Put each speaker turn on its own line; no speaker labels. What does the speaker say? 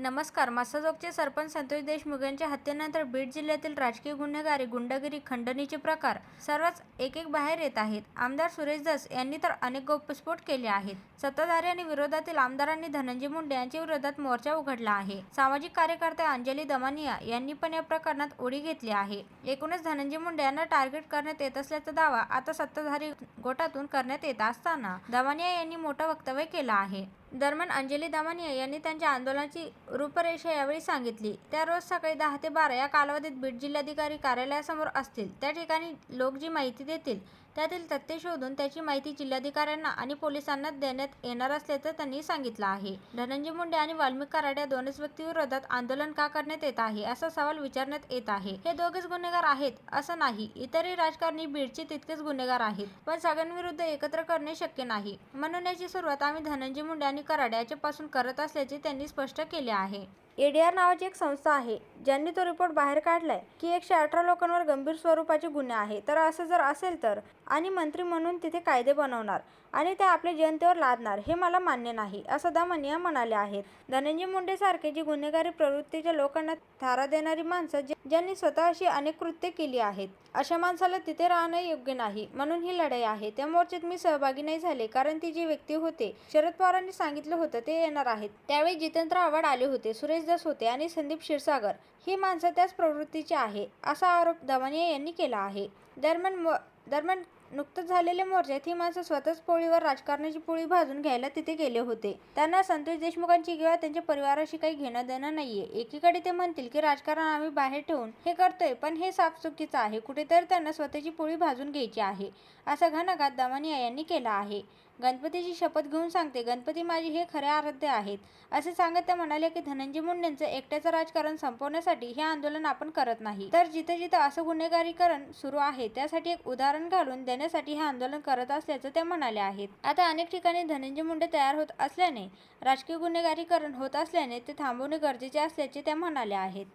नमस्कार मासाजोगचे सरपंच संतोष देशमुख यांच्या हत्येनंतर बीड जिल्ह्यातील राजकीय गुन्हेगारी गुंडगिरी खंडणीचे प्रकार सर्वच एक एक बाहेर येत आहेत. आमदार सुरेश दास यांनी तर अनेक गौप्यस्फोट केले आहेत. सत्ताधारी आणि विरोधातील आमदारांनी धनंजय मुंडे यांच्या विरोधात मोर्चा उघडला आहे. सामाजिक कार्यकर्त्या अंजली दमानिया यांनी पण या प्रकरणात उडी घेतली आहे. एकूणच धनंजय मुंडे यांना टार्गेट करण्यात येत असल्याचा दावा आता सत्ताधारी गोटातून करण्यात येत असताना दमानिया यांनी मोठं वक्तव्य केलं आहे. दरम्यान अंजली दमानिया यांनी त्यांच्या आंदोलनाची रूपरेषा यावेळी सांगितली. त्या रोज सकाळी दहा ते बारा या कालावधीत बीड जिल्हाधिकारी कार्यालयासमोर असतील. त्या ठिकाणी लोक जी माहिती देतील त्यातील तथ्य शोधून त्याची माहिती जिल्हाधिकाऱ्यांना आणि पोलिसांना देण्यात येणार असल्याचं त्यांनी सांगितलं आहे. धनंजय मुंडे आणि वाल्मिक कराड या दोनच व्यक्तीविरोधात आंदोलन का करण्यात येत आहे असा सवाल विचारण्यात येत आहे. हे दोघेच गुन्हेगार आहेत असं नाही. इतरही राजकारणी बीडचे तितकेच गुन्हेगार आहेत. पण सगळ्यांविरुद्ध एकत्र करणे शक्य नाही. म्हणून याची सुरुवात आम्ही धनंजय मुंडे आणि कराड याच्यापासून करत असल्याचे त्यांनी स्पष्ट केले आहे. एडीआर नावाची एक संस्था आहे ज्यांनी तो रिपोर्ट बाहेर काढलाय की एकशे अठरा लोकांवर गंभीर स्वरूपाचे गुन्हे आहे. तर असं जर असेल तर? आणि मंत्री म्हणून तिथे कायदे बनवणार आणि ते आपल्या जनतेवर लादणार हे मला मान्य नाही असं दमनिया म्हणाले आहेत. धनंजय मुंडे सारखे जी गुन्हेगारी प्रवृत्तीच्या लोकांना थारा देणारी माणसं ज्यांनी स्वतः अशी अनेक कृत्ये केली आहेत अशा माणसाला तिथे राहणं योग्य नाही. म्हणून ही लढाई आहे. त्या मोर्चात मी सहभागी नाही झाले कारण ती जी व्यक्ती होते शरद पवारांनी सांगितलं होतं ते येणार आहेत. त्यावेळी जितेंद्र आव्हाड आले होते. सुरेश दास होते आणि संदीप क्षीरसागर ही माणसं त्याच प्रवृत्तीची आहे असा आरोप दवानिया यांनी केला आहे. दरम्यान मो- दरम्यान नुकतंच झालेल्या मोर्चात ही माणसं स्वतःच पोळीवर राजकारणाची पोळी भाजून घ्यायला तिथे गेले होते. त्यांना संतोष देशमुखांची किंवा त्यांच्या परिवाराशी काही घेणं देणं नाहीये. एकीकडे ते म्हणतील की राजकारण आम्ही बाहेर ठेवून हे करतोय पण हे साफ चुकीचं आहे. कुठेतरी त्यांना स्वतःची पोळी भाजून घ्यायची आहे असा घणाघात दमानिया यांनी केला आहे. गणपतीची शपथ घेऊन सांगते गणपती माझे हे खरे आराध्य आहेत. असे सांगत त्या म्हणाले की धनंजय मुंडेंचं एकट्याचं राजकारण संपवण्यासाठी हे आंदोलन आपण करत नाही. तर जिथे जिथे असं गुन्हेगारीकरण सुरू आहे त्यासाठी एक उदाहरण घालून देण्यासाठी हे आंदोलन करत असल्याचं त्या म्हणाल्या आहेत. आता अनेक ठिकाणी धनंजय मुंडे तयार होत असल्याने राजकीय गुन्हेगारीकरण होत असल्याने ते थांबवणे गरजेचे असल्याचे त्या म्हणाल्या आहेत.